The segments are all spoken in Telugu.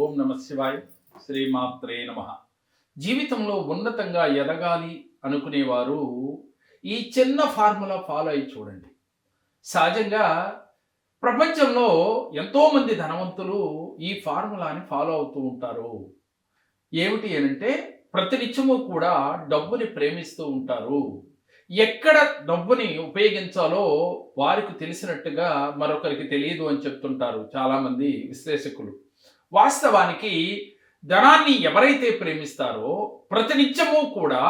ఓం నమ శివాయ. శ్రీమాత్రే నమ. జీవితంలో ఉన్నతంగా ఎదగాలి అనుకునేవారు ఈ చిన్న ఫార్ములా ఫాలో అయి చూడండి. సహజంగా ప్రపంచంలో ఎంతోమంది ధనవంతులు ఈ ఫార్ములాని ఫాలో అవుతూ ఉంటారు. ఏమిటి అనంటే ప్రతినిత్యము కూడా డబ్బుని ప్రేమిస్తూ ఉంటారు. ఎక్కడ డబ్బుని ఉపయోగించాలో వారికి తెలిసినట్టుగా మరొకరికి తెలియదు అని చెప్తుంటారు చాలామంది విశ్లేషకులు. వాస్తవానికి ధనాన్ని ఎవరైతే ప్రేమిస్తారో ప్రతినిత్యము కూడా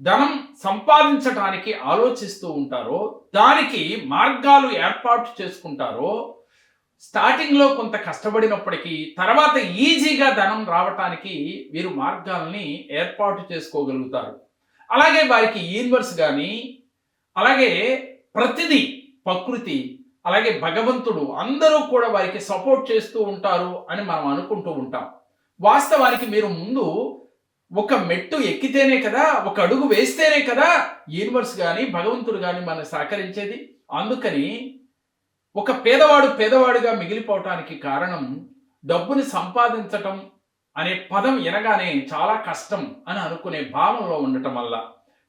ధనం సంపాదించటానికి ఆలోచిస్తూ ఉంటారో దానికి మార్గాలు ఏర్పాటు చేసుకుంటారో స్టార్టింగ్లో కొంత కష్టపడినప్పటికీ తర్వాత ఈజీగా ధనం రావటానికి వీరు మార్గాల్ని ఏర్పాటు చేసుకోగలుగుతారు. అలాగే వారికి యూనివర్స్ కానీ అలాగే ప్రతిదీ ప్రకృతి అలాగే భగవంతుడు అందరూ కూడా వారికి సపోర్ట్ చేస్తూ ఉంటారు అని మనం అనుకుంటూ ఉంటాం. వాస్తవానికి మీరు ముందు ఒక మెట్టు ఎక్కితేనే కదా ఒక అడుగు వేస్తేనే కదా యూనివర్స్ కానీ భగవంతుడు కానీ మనం సహకరించేది. అందుకని ఒక పేదవాడు పేదవాడిగా మిగిలిపోవటానికి కారణం డబ్బుని సంపాదించటం అనే పదం వినగానే చాలా కష్టం అని అనుకునే భావంలో ఉండటం వల్ల.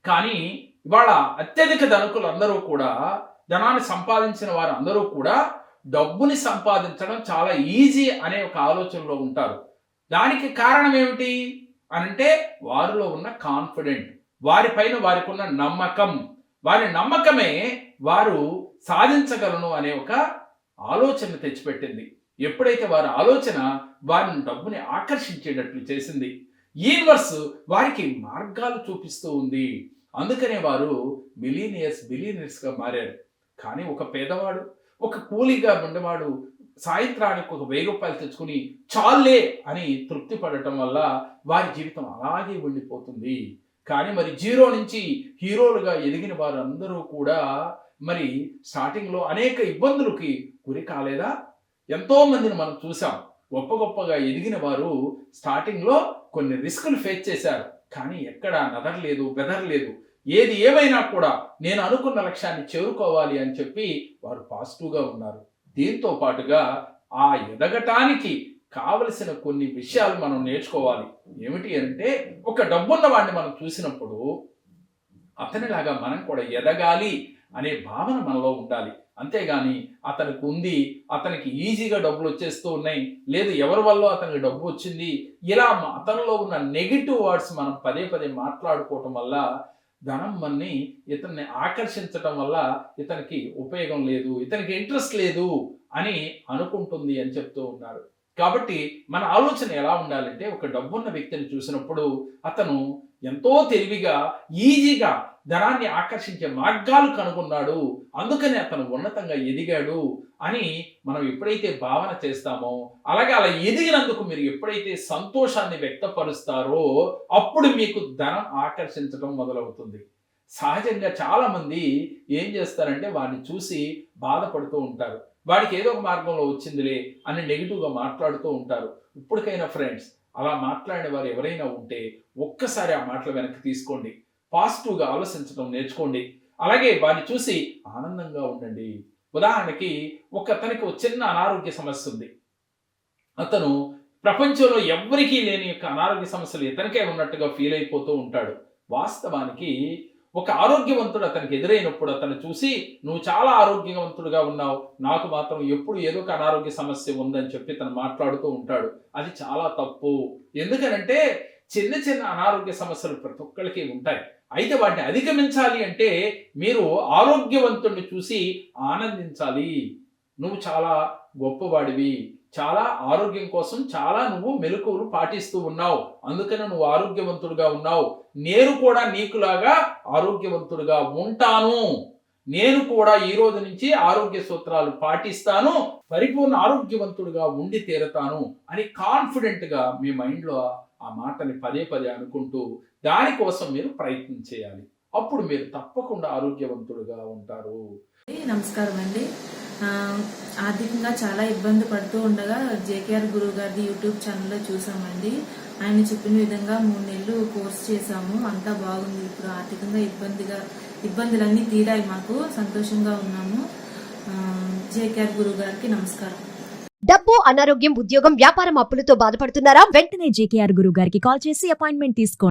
కానీ ఇవాళ అత్యధిక ధనికులు అందరూ కూడా ధనాన్ని సంపాదించిన వారు అందరూ కూడా డబ్బుని సంపాదించడం చాలా ఈజీ అనే ఒక ఆలోచనలో ఉంటారు. దానికి కారణం ఏమిటి? అంటే వారిలో ఉన్న కాన్ఫిడెంట్ వారిపైన వారికి ఉన్న నమ్మకం. వారి నమ్మకమే వారు సాధించగలను అనే ఒక ఆలోచన తెచ్చిపెట్టింది. ఎప్పుడైతే వారి ఆలోచన వారిని డబ్బుని ఆకర్షించేటట్లు చేసింది యూనివర్స్ వారికి మార్గాలు చూపిస్తూ ఉంది. అందుకనే వారు మిలీనియర్స్ బిలీనియర్స్గా మారారు. కానీ ఒక పేదవాడు ఒక కూలీగా ఉండేవాడు సాయంత్రానికి ఒక వెయ్యి రూపాయలు తెచ్చుకుని చాలే అని తృప్తి పడటం వల్ల వారి జీవితం అలాగే ఉండిపోతుంది. కానీ మరి జీరో నుంచి హీరోలుగా ఎదిగిన వారందరూ కూడా మరి స్టార్టింగ్లో అనేక ఇబ్బందులకి గురి కాలేదా? ఎంతో మందిని మనం చూసాం. గొప్ప గొప్పగా ఎదిగిన వారు స్టార్టింగ్లో కొన్ని రిస్కులు ఫేస్ చేశారు. కానీ ఎక్కడ నదరలేదు బెదరలేదు. ఏది ఏమైనా కూడా నేను అనుకున్న లక్ష్యాన్ని చేరుకోవాలి అని చెప్పి వారు పాజిటివ్గా ఉన్నారు. దీంతో పాటుగా ఆ ఎదగటానికి కావలసిన కొన్ని విషయాలు మనం నేర్చుకోవాలి. ఏమిటి అంటే ఒక డబ్బున్న వాడిని మనం చూసినప్పుడు అతనిలాగా మనం కూడా ఎదగాలి అనే భావన మనలో ఉండాలి. అంతేగాని అతనికి ఉంది అతనికి ఈజీగా డబ్బులు వచ్చేస్తూ ఉన్నాయి లేదు ఎవరి వల్ల అతనికి డబ్బు వచ్చింది ఇలా అతనిలో ఉన్న నెగిటివ్ వర్డ్స్ మనం పదే పదే మాట్లాడుకోవటం వల్ల ధనం మన్ని ఇతన్ని ఆకర్షించటం వల్ల ఇతనికి ఉపయోగం లేదు ఇతనికి ఇంట్రెస్ట్ లేదు అని అనుకుంటుంది అని చెప్తూ ఉన్నారు. కాబట్టి మన ఆలోచన ఎలా ఉండాలంటే ఒక డబ్బున్న వ్యక్తిని చూసినప్పుడు అతను ఎంతో తెలివిగా ఈజీగా ధనాన్ని ఆకర్షించే మార్గాలు కనుగొన్నాడు. అందుకని అతను ఉన్నతంగా ఎదిగాడు అని మనం ఎప్పుడైతే భావన చేస్తామో అలాగే అలా ఎదిగినందుకు మీరు ఎప్పుడైతే సంతోషాన్ని వ్యక్తపరుస్తారో అప్పుడు మీకు ధనం ఆకర్షించడం మొదలవుతుంది. సహజంగా చాలామంది ఏం చేస్తారంటే వారిని చూసి బాధపడుతూ ఉంటారు. వాడికి ఏదో ఒక మార్గంలో వచ్చిందిలే అని నెగిటివ్గా మాట్లాడుతూ ఉంటారు. ఇప్పటికైనా ఫ్రెండ్స్ అలా మాట్లాడిన వారు ఎవరైనా ఉంటే ఒక్కసారి ఆ మాటలు వెనక్కి తీసుకోండి. పాజిటివ్గా ఆలోచించడం నేర్చుకోండి. అలాగే వారిని చూసి ఆనందంగా ఉండండి. ఉదాహరణకి ఒక అతనికి ఒక చిన్న అనారోగ్య సమస్య ఉంది. అతను ప్రపంచంలో ఎవ్వరికీ లేని యొక్క అనారోగ్య సమస్యలు ఇతనికే ఉన్నట్టుగా ఫీల్ అయిపోతూ ఉంటాడు. వాస్తవానికి ఒక ఆరోగ్యవంతుడు అతనికి ఎదురైనప్పుడు అతను చూసి నువ్వు చాలా ఆరోగ్యవంతుడుగా ఉన్నావు. నాకు మాత్రం ఎప్పుడు ఏదో ఒక అనారోగ్య సమస్య ఉందని చెప్పి తను మాట్లాడుతూ ఉంటాడు. అది చాలా తప్పు. ఎందుకనంటే చిన్న చిన్న అనారోగ్య సమస్యలు ప్రతి ఒక్కరికి ఉంటాయి. అయితే వాటిని అధిగమించాలి అంటే మీరు ఆరోగ్యవంతుడిని చూసి ఆనందించాలి. నువ్వు చాలా గొప్పవాడివి. చాలా ఆరోగ్యం కోసం చాలా నువ్వు మెలకువలు పాటిస్తూ ఉన్నావు. అందుకనే నువ్వు ఆరోగ్యవంతుడుగా ఉన్నావు. నేను కూడా నీకులాగా ఆరోగ్యవంతుడుగా ఉంటాను. నేను కూడా ఈ రోజు నుంచి ఆరోగ్య సూత్రాలు పాటిస్తాను పరిపూర్ణ ఆరోగ్యవంతుడుగా ఉండి తీరతాను అని కాన్ఫిడెంట్గా మీ మైండ్లో ఆ మాటని పదే పదే అనుకుంటూ దానికోసం మీరు ప్రయత్నం చేయాలి. అప్పుడు మీరు తప్పకుండా ఆరోగ్యవంతుడుగా ఉంటారు. నమస్కారం అండి. ఆర్థికంగా చాలా ఇబ్బంది పడుతూ ఉండగా జేకేఆర్ గురువు గారి యూట్యూబ్ ఛానల్లో చూసామండి. ఆయన చెప్పిన విధంగా మూడు నెలలు కోర్స్ చేశాము. అంతా బాగుంది. ఇప్పుడు ఆర్థికంగా ఇబ్బందిగా ఇబ్బందులన్నీ తీరాయి మాకు. సంతోషంగా ఉన్నాము. జేకేఆర్ గురువు గారికి నమస్కారం. డబ్బు అనారోగ్యం ఉద్యోగం వ్యాపారం అప్పులతో బాధపడుతున్నారా? వెంటనే జేకేఆర్ గురువు గారికి కాల్ చేసి అపాయింట్మెంట్ తీసుకోండి.